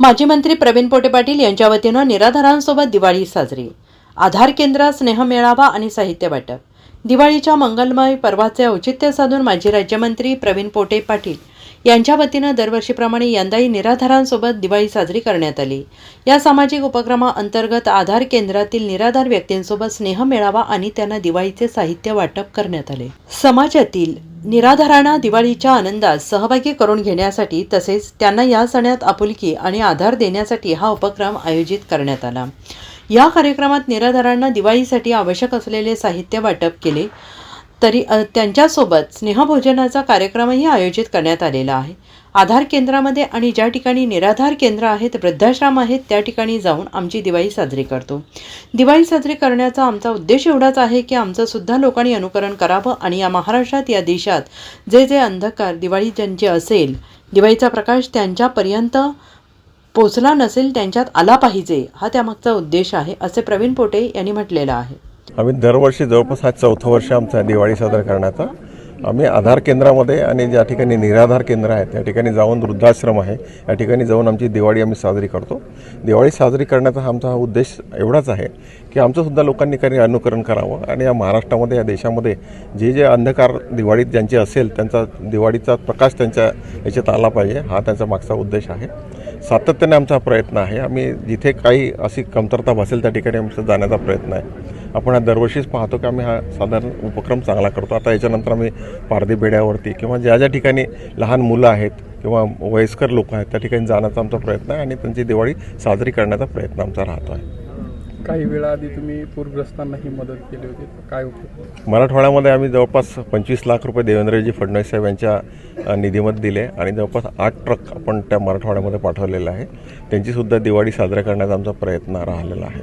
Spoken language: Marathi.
माजी मंत्री प्रवीण पोटे पाटील यांच्या वतीनं निराधारांसोबत दिवाळी साजरी. आधार केंद्र स्नेह मेळावा आणि साहित्य वाटप. दिवाळीच्या मंगलमय पर्वाचे औचित्य साधून माजी राज्यमंत्री प्रवीण पोटे पाटील यांच्या वतीनं दरवर्षीप्रमाणे यंदाही निराधारांसोबत दिवाळी साजरी करण्यात आली. या सामाजिक उपक्रमाअंतर्गत आधार केंद्रातील निराधार व्यक्तींसोबत स्नेह मेळावा आणि त्यांना दिवाळीचे साहित्य वाटप करण्यात आले. समाजातील निराधारांना दिवाळीच्या आनंदात सहभागी करून घेण्यासाठी तसेच त्यांना या सणात आपुलकी आणि आधार देण्यासाठी हा उपक्रम आयोजित करण्यात आला. या कार्यक्रमात निराधारांना दिवाळीसाठी आवश्यक असलेले साहित्य वाटप केले. तरी त्यांच्यासोबत स्नेहभोजनाचा कार्यक्रमही आयोजित करण्यात आलेला आहे. आधार केंद्रामध्ये आणि ज्या ठिकाणी निराधार केंद्र आहेत वृद्धाश्रम आहेत त्या ठिकाणी जाऊन आमची दिवाळी साजरी करतो. दिवाळी साजरी करण्याचा आमचा उद्देश एवढाच आहे की आमचं सुद्धा लोकांनी अनुकरण करावं आणि या महाराष्ट्रात या देशात जे जे अंधकार दिवाळी ज्यांचे असेल दिवाळीचा प्रकाश त्यांच्यापर्यंत पोचला नसेल त्यांच्यात आला पाहिजे हा त्यामागचा उद्देश आहे असे प्रवीण पोटे यांनी म्हटलेलं आहे. आम्ही दरवर्षी जवळपास हा चौथं वर्ष आमचा दिवाळी साजरा करण्याचा आम्ही आधार केंद्रामध्ये आणि ज्या ठिकाणी निराधार केंद्र आहेत त्या ठिकाणी जाऊन वृद्धाश्रम आहे या ठिकाणी जाऊन आमची दिवाळी आम्ही साजरी करतो. दिवाळी साजरी करण्याचा आमचा हा उद्देश एवढाच आहे की आमचंसुद्धा लोकांनी काही अनुकरण करावं आणि या महाराष्ट्रामध्ये या देशामध्ये जे जे अंधकार दिवाळीत ज्यांचे असेल त्यांचा दिवाळीचा प्रकाश त्यांच्या याच्यात आला पाहिजे हा त्यांचा मागचा उद्देश आहे. सातत्याने आमचा प्रयत्न आहे. आम्ही जिथे काही अशी कमतरता भासेल त्या ठिकाणी आमचा जाण्याचा प्रयत्न आहे. आपण दरवर्षीच पाहतो की आम्ही हा साधारण उपक्रम चांगला करतो. आता याच्यानंतर आम्ही पारधी बेड्यावरती किंवा ज्या ज्या ठिकाणी लहान मुलं आहेत किंवा वयस्कर लोक आहेत त्या ठिकाणी जाण्याचा आमचा प्रयत्न आहे आणि त्यांची दिवाळी साजरी करण्याचा प्रयत्न आमचा राहतो आहे. काही वेळा आधी तुम्ही पूरग्रस्तांना ही मदत केली होती. काय उपयोग? मराठवाड्यामध्ये आम्ही जवळपास पंचवीस लाख रुपये देवेंद्रजी फडणवीस साहेब यांच्या निधीमध्ये दिले आणि जवळपास आठ ट्रक आपण त्या मराठवाड्यामध्ये पाठवलेले आहे. त्यांचीसुद्धा दिवाळी साजरा करण्याचा आमचा प्रयत्न राहिलेला आहे.